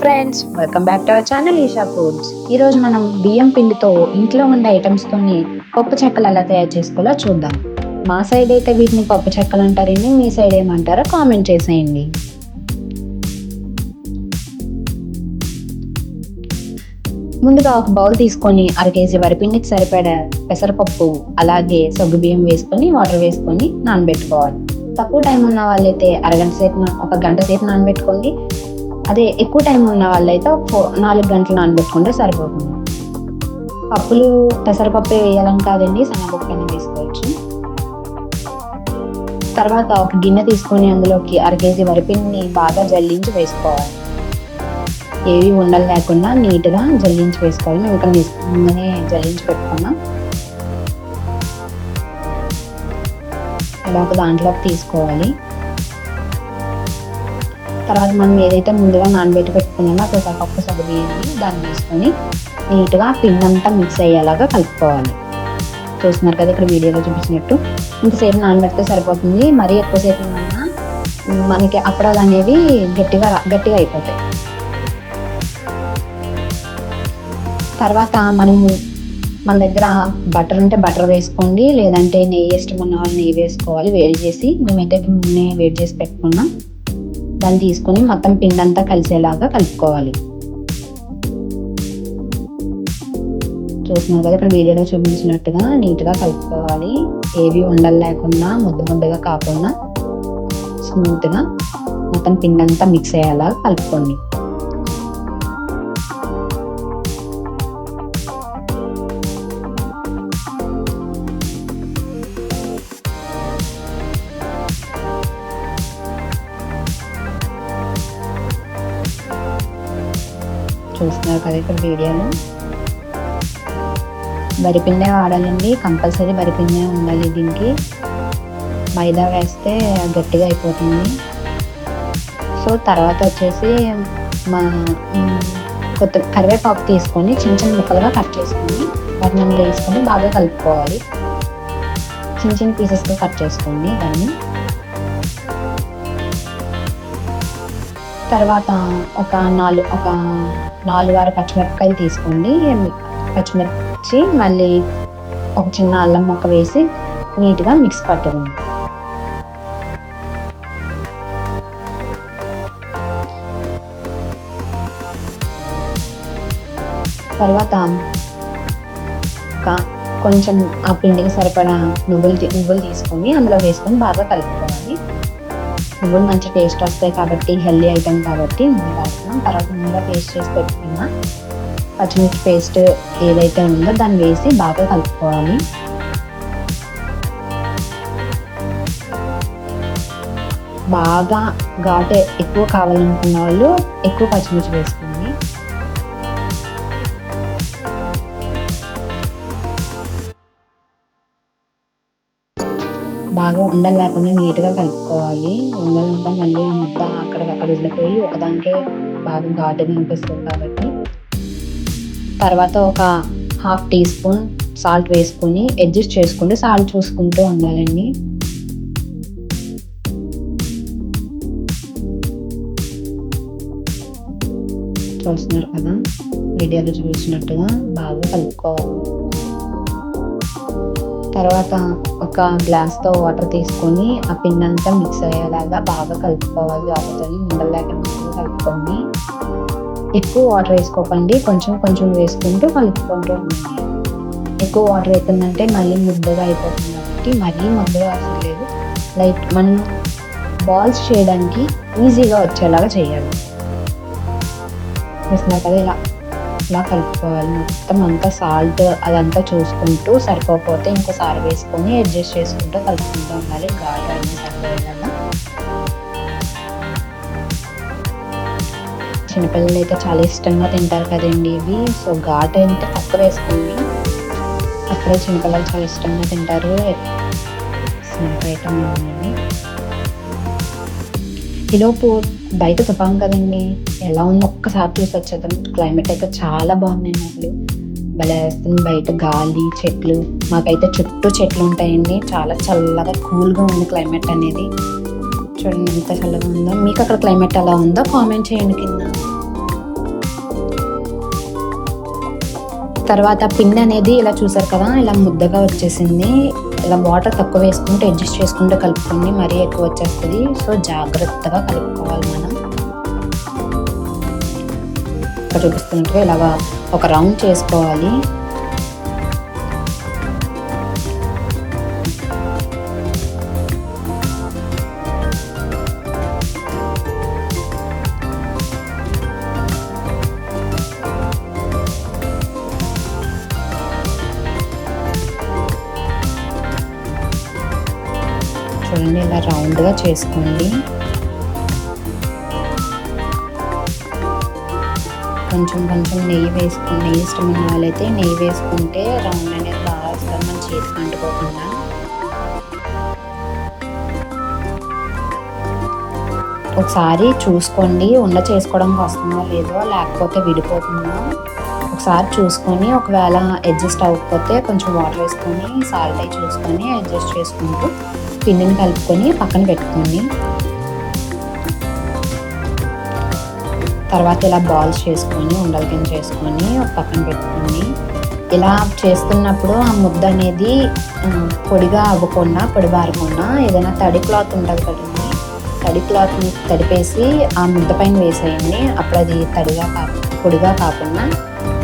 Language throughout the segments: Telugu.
Friends welcome back to our channel Eesha foods ఈ రోజు మనం బియ్యం పిండితో ఇంట్లో ఉండే ఐటమ్స్ తోని పప్పు చెక్కలు ఎలా తయారు చేసుకోవాలో చూద్దాం. మా సైడ్ అయితే వీటిని పప్పు చెక్కలు అంటారండి మీ సైడ్ ఏమంటారో కామెంట్ చేసేయండి. ముందుగా ఒక బౌల్ తీసుకొని అర కేజీ వరిపిండికి సరిపడా పెసరపప్పు అలాగే సగ్గు బియ్యం వేసుకొని వాటర్ వేసుకొని నానబెట్టుకోవాలి. తక్కువ టైం ఉన్న వాళ్ళైతే అరగంట సేపు ఒక గంట సేపు నానబెట్టుకోండి. అదే ఎక్కువ టైం ఉన్న వాళ్ళైతే ఒక ఫో- నాలుగు గంటలు నానబెట్టుకుంటే సరిపోతుంది. పప్పులు పెసరపప్పు వేయాలని కాదండి శనగపప్పు అయినా తర్వాత ఒక గిన్నె తీసుకొని అందులోకి అర కేజీ వరిపిండిని బాగా జల్లించి వేసుకోవాలి. ఏవి ఉండలు లేకుండా నీట్గా జల్లించి వేసుకోవాలి. మేము ఇక్కడ ముందునే జల్లించి పెట్టుకున్నాం. ఇలా ఒక దాంట్లోకి తీసుకోవాలి. తర్వాత మనం ఏదైతే ముందుగా నానబెట్టి పెట్టుకున్నామో ఆ పెసరపప్పు సగ్గుబియ్యాన్ని దాన్ని తీసుకొని నీట్గా పిండి అంతా మిక్స్ అయ్యేలాగా కలుపుకోవాలి. చూస్తున్నారు కదా ఇక్కడ వీడియోలో చూపించినట్టు. ఇంతసేపు నానబెడితే సరిపోతుంది. మరీ ఎక్కువసేపు ఏమన్నా మనకి అప్పడాలు అనేవి గట్టిగా రా- గట్టిగా అయిపోతాయి. తర్వాత మనము మన దగ్గర బటర్ ఉంటే బటర్ వేసుకోండి. లేదంటే నెయ్యి ఇష్టం ఉన్న వాళ్ళు నెయ్యి వేసుకోవాలి. వేడి చేసి మేమైతే నూనె వేడి చేసి పెట్టుకున్నాం. దాన్ని తీసుకొని మొత్తం పిండి అంతా కలిసేలాగా కలుపుకోవాలి. చూస్తున్నారు కదా ఇక్కడ వీడియోలో చూపించినట్టుగా నీట్గా కలుపుకోవాలి. ఏవి ఉండలు లేకుండా ముద్ద ముద్దగా కాకుండా స్మూత్గా మొత్తం పిండి అంతా మిక్స్ అయ్యేలా కలుపుకోండి. కదా ఇక్కడ వీడియోలో. వరిపిండే వాడాలండి కంపల్సరీ వరిపిండే ఉండాలి దీనికి. మైదా వేస్తే గట్టిగా అయిపోతుంది. సో తర్వాత వచ్చేసి మా కొత్త కరివేపాకు తీసుకొని చిన్న చిన్న ముక్కలుగా కట్ చేసుకొని వాటిని అందులో వేసుకొని బాగా కలుపుకోవాలి. చిన్న చిన్న పీసెస్గా కట్ చేసుకోండి దాన్ని తర్వాత ఒక నాలుగు ఒక నాలుగు ఆరు పచ్చిమిరపకాయలు తీసుకోండి. పచ్చిమిర్చి మళ్ళీ ఒక చిన్న అల్లం ముక్క వేసి నీట్గా మిక్స్ పట్టుకోండి. తర్వాత ఒక కొంచెం ఆ పిండికి సరిపడా నువ్వులు నువ్వులు తీసుకొని అందులో వేసుకొని బాగా కలుపుకోవాలి. నువ్వులు మంచి టేస్ట్ వస్తాయి కాబట్టి హెల్దీ ఐటమ్ కాబట్టి నువ్వులు వాడుతున్నాం తర్వాత ముందుగా పేస్ట్ చేసి పెట్టుకున్న పచ్చిమిర్చి పేస్ట్ ఏదైతే ఉందో దాన్ని వేసి బాగా కలుపుకోవాలి. బాగా ఘాటు ఎక్కువ కావాలనుకున్న వాళ్ళు ఎక్కువ పచ్చిమిర్చి వేసుకోవాలి. బాగా ఉండలు లేకుండా నీట్గా కలుపుకోవాలి. ఉండలు ఉంటే మళ్ళీ ఆ ముద్ద అక్కడికక్కడ వదిలిపోయి ఒకదానికే బాగా ఘాటుగా అనిపిస్తుంది కాబట్టి. తర్వాత ఒక హాఫ్ టీ స్పూన్ సాల్ట్ వేసుకొని అడ్జస్ట్ చేసుకుంటూ సాల్ట్ చూసుకుంటూ ఉండాలండి. చూస్తున్నారు కదా? వీడియోలో చూసినట్టుగా బాగా కలుపుకోవాలి. తర్వాత ఒక గ్లాస్తో వాటర్ తీసుకొని ఆ పిండి అంతా మిక్స్ అయ్యేలాగా బాగా కలుపుకోవాలి. వాటర్తో ఉండలు కలుపుకొని కలుపుకోండి ఎక్కువ వాటర్ వేసుకోకండి. కొంచెం కొంచెం వేసుకుంటూ కలుపుకుంటూ ఉండండి. ఎక్కువ వాటర్ అవుతుందంటే మళ్ళీ ముద్దగా అయిపోతుంది కాబట్టి మరీ ముద్దగా అవసరం లేదు. లైట్ మనం బాల్స్ చేయడానికి ఈజీగా వచ్చేలాగా చేయాలి. చూస్తున్నారు కదా ఇలా. ఇలా కలుపుకోవాలి. మొత్తం అంతా సాల్ట్ అదంతా చూసుకుంటూ సరిపోకపోతే ఇంకా సార్ వేసుకొని అడ్జస్ట్ చేసుకుంటూ కలుపుకుంటూ ఉండాలి ఘాటు అన్ని సరిపోయేలా చిన్నపిల్లలు అయితే చాలా ఇష్టంగా తింటారు కదండి ఇవి. సో ఘాటు అయితే తక్కువ వేసుకోండి అప్పుడే చిన్నపిల్లలు చాలా ఇష్టంగా తింటారు. స్నాక్ ఐటమ్ ఉందండి ఈలోపు బయట తుపాం కదండి. ఎలా ఉందో ఒక్కసారి చూసి వచ్చేద్దాం. క్లైమేట్ అయితే చాలా బాగుందండి అసలు భలేస్తుంది బయట గాలి చెట్లు. మాకైతే చుట్టూ చెట్లు ఉంటాయండి. చాలా చల్లగా కూల్గా ఉంది క్లైమేట్ అనేది. చూడండి ఎంత చల్లగా ఉందో. మీకు అక్కడ క్లైమేట్ ఎలా ఉందో కామెంట్ చేయండి కింద. తర్వాత పిండి అనేది ఇలా చూసారు కదా ఇలా ముద్దగా వచ్చేసింది. ఇలా వాటర్ తక్కువ వేసుకుంటూ అడ్జస్ట్ చేసుకుంటూ కలుపుకోండి. మరీ ఎక్కువ వచ్చేస్తుంది. సో జాగ్రత్తగా కలుపుకోవాలి మనం. ఇక్కడ చూపిస్తున్నట్టుగా ఇలాగా ఒక రౌండ్ చేసుకోవాలి. చూడండి ఇలా రౌండ్గా చేసుకోండి. కొంచెం కొంచెం నెయ్యి వేసుకుని నెయ్యి ఇష్టం ఉన్న వాళ్ళైతే నెయ్యి వేసుకుంటే రౌండ్ అనేది బాగా వస్తారు మన చేతికి అంటుకోకుండా. ఒకసారి చూసుకోండి ఉండ చేసుకోవడానికి వస్తుందో లేదో లేకపోతే విడిపోతుందో ఒకసారి చూసుకొని ఒకవేళ అడ్జస్ట్ అవ్వకపోతే కొంచెం వాటర్ వేసుకొని సాల్ట్ అయి చూసుకొని అడ్జస్ట్ చేసుకుంటూ పిండిని కలుపుకొని పక్కన పెట్టుకోండి. తర్వాత ఇలా బాల్స్ చేసుకొని ఉండల కింద చేసుకొని ఒక పక్కన పెట్టుకొని ఇలా చేస్తున్నప్పుడు ఆ ముద్ద అనేది పొడిగా అవ్వకుండా పొడి బారకుండా ఏదైనా తడి క్లాత్ ఉంటుంది కదండి. తడి క్లాత్ని తడిపేసి ఆ ముద్ద పైన వేసేయండి. అప్పుడు అది తడిగా కా పొడిగా కాకుండా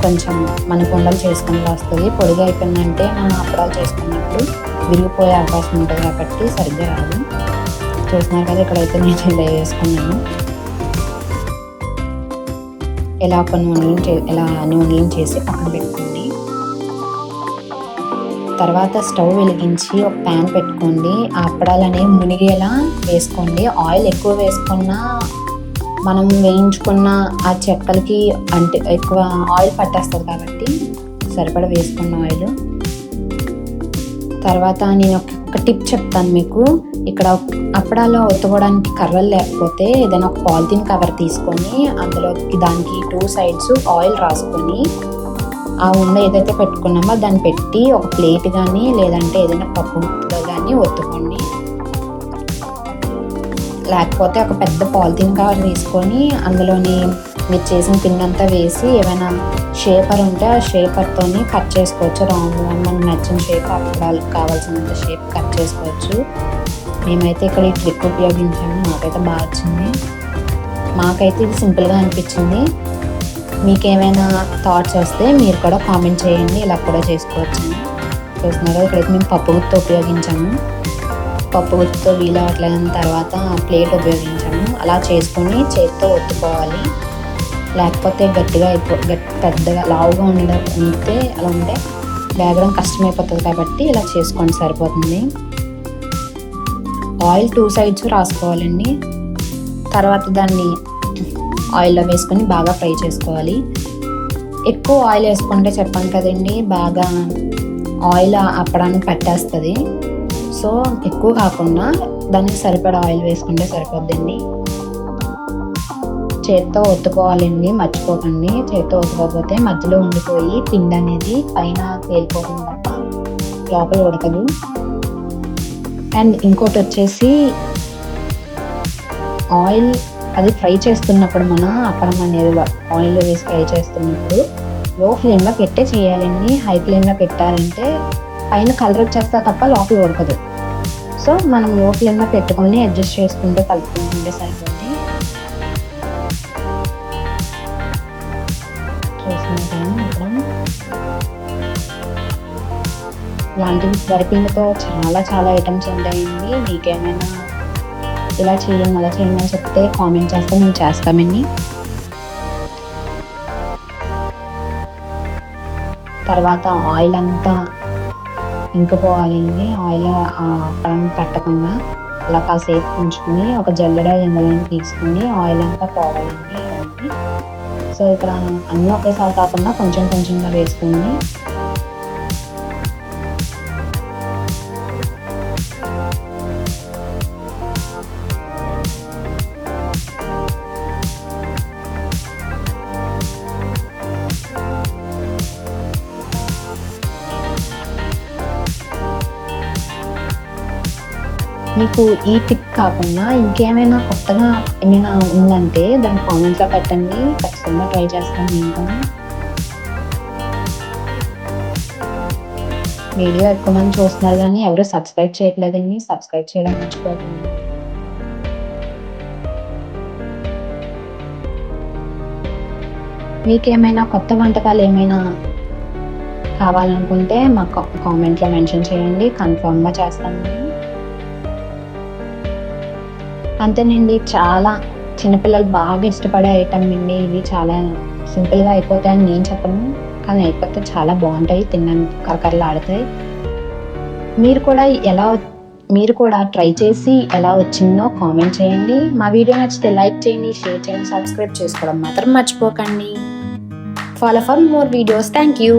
కొంచెం మనకు ఉండలు చేసుకుని వస్తుంది పొడిగా అయిపోయిందంటే మనం అప్పడాలు చేసుకున్నప్పుడు విరిగిపోయే అవకాశం ఉంటుంది కాబట్టి సరిగ్గా రాదు. చూస్తున్నారు కదా ఇక్కడైతే నేను ఇలా వేసుకున్నాను. ఇలా కొన్ని ఉండలు చే ఇలా అన్ని చేసి పక్కన పెట్టుకోండి. తర్వాత స్టవ్ వెలిగించి ఒక ప్యాన్ పెట్టుకోండి. ఆ అప్పడాలు మునిగేలా వేసుకోండి. ఆయిల్ ఎక్కువ వేసుకున్నా మనం వేయించుకున్న ఆ చెక్కలకి అంటే ఎక్కువ ఆయిల్ పట్టేస్తుంది కాబట్టి సరిపడా వేసుకున్న ఆయిల్. తర్వాత నేను ఒక టిప్ చెప్తాను మీకు. ఇక్కడ అప్పడాలో ఒత్తుకోవడానికి కర్రలు లేకపోతే ఏదైనా ఒక పాలిథిన్ కవర్ తీసుకొని అందులోకి దానికి టూ సైడ్స్ ఆయిల్ రాసుకొని ఆ ఉండ ఏదైతే పెట్టుకున్నామో దాన్ని పెట్టి ఒక ప్లేట్ కానీ లేదంటే ఏదైనా పప్పు కానీ ఒత్తుకోండి లేకపోతే ఒక పెద్ద పాలిథిన్ కవర్ తీసుకొని అందులోని మీరు చేసిన పిండంతా వేసి ఏమైనా షేపర్ ఉంటే ఆ షేపర్తో కట్ చేసుకోవచ్చు. రౌండ్గా మనకు నచ్చిన షేప్ అప్పడానికి కావాల్సినంత షేప్ కట్ చేసుకోవచ్చు. మేమైతే ఇక్కడ ఈ ట్రిక్ ఉపయోగించాము. మాకైతే బాగా వచ్చింది మాకైతే ఇది సింపుల్గా అనిపించింది. మీకేమైనా థాట్స్ వస్తే మీరు కూడా కామెంట్ చేయండి. ఇలా కూడా చేసుకోవచ్చు చూస్తున్నారు ఇక్కడైతే మేము పప్పు గుత్తి ఉపయోగించాము. పప్పు గుత్తితో వీలు అవ్వట్లేదని తర్వాత ప్లేట్ ఉపయోగించాము. అలా చేసుకొని చేతితో ఒత్తుకోవాలి. లేకపోతే గట్టిగా అయిపో గట్టి పెద్దగా లావుగా ఉండే ఉంటే అలా ఉంటే లేగడం కష్టమైపోతుంది కాబట్టి ఇలా చేసుకోండి సరిపోతుంది. ఆయిల్ టూ సైడ్స్ రాసుకోవాలండి. తర్వాత దాన్ని ఆయిల్లో వేసుకొని బాగా ఫ్రై చేసుకోవాలి. ఎక్కువ ఆయిల్ వేసుకుంటే చెప్పాను కదండి బాగా ఆయిల్ అప్పడానికి పట్టేస్తుంది. సో ఎక్కువ కాకుండా దానికి సరిపడా ఆయిల్ వేసుకుంటే సరిపోద్దండి. చేత్తో ఒత్తుకోవాలండి మర్చిపోకండి. చేత్తో ఒత్తుకోకపోతే మధ్యలో ఉండిపోయి పిండి అనేది పైన తేలిపోతుంది తప్ప లోపల ఉడకదు. అండ్ ఇంకోటి వచ్చేసి ఆయిల్ అది ఫ్రై చేస్తున్నప్పుడు మనం అప్పడం అనేది ఆయిల్ వేసి ఫ్రై చేస్తున్నప్పుడు లో ఫ్లేమ్లో పెట్టే చేయాలండి. హై ఫ్లేమ్లో పెట్టాలంటే పైన కలర్ వచ్చేస్తా తప్ప లోపల ఉడకదు. సో మనం లో ఫ్లేమ్లో పెట్టుకొని అడ్జస్ట్ చేసుకుంటూ కలుపుకుంటుంటే సరిపోతుంది ఇలాంటివి థెరపీలతో చాలా చాలా ఐటమ్స్ ఉంటాయండి. మీకేమైనా ఇలా చేయండి అలా చేయండి అని చెప్తే కామెంట్ చేస్తే మేము చేస్తామండి. తర్వాత ఆయిల్ అంతా ఇంకిపోవాలండి. ఆయిల్ అప్పడం పెట్టకుండా అలా కాసేపు ఉంచుకుని ఒక జల్లెడ ఎండలని తీసుకుని ఆయిల్ అంతా పోవాలండి. సో ఇక్కడ అన్నీ ఒకేసారి కాకుండా కొంచెం కొంచెంగా వేసుకుని మీకు ఈ టిప్ కాకుండా ఇంకేమైనా కొత్తగా ఏమైనా ఉందంటే దాన్ని కామెంట్లో పెట్టండి. ఖచ్చితంగా ట్రై చేస్తాను నేను కూడా. వీడియో ఎక్కువ మంది చూస్తున్నారు కానీ ఎవరు సబ్స్క్రైబ్ చేయట్లేదండి. సబ్స్క్రైబ్ చేయడం మర్చిపోతుంది మీకు ఏమైనా కొత్త వంటకాలు ఏమైనా కావాలనుకుంటే మా కామెంట్లో మెన్షన్ చేయండి. కన్ఫర్మ్గా చేస్తాను అంతేనండి చాలా చిన్నపిల్లలు బాగా ఇష్టపడే ఐటమ్ అండి. ఇవి చాలా సింపుల్గా అయిపోతాయని నేను చెప్పను. కానీ అయిపోతే చాలా బాగుంటాయి తినడానికి కరకరలాడుతాయి మీరు కూడా ఎలా మీరు కూడా ట్రై చేసి ఎలా వచ్చిందో కామెంట్ చేయండి. మా వీడియో నచ్చితే లైక్ చేయండి షేర్ చేయండి సబ్స్క్రైబ్ చేసుకోవడం మాత్రం మర్చిపోకండి. Follow for more videos. Thank you.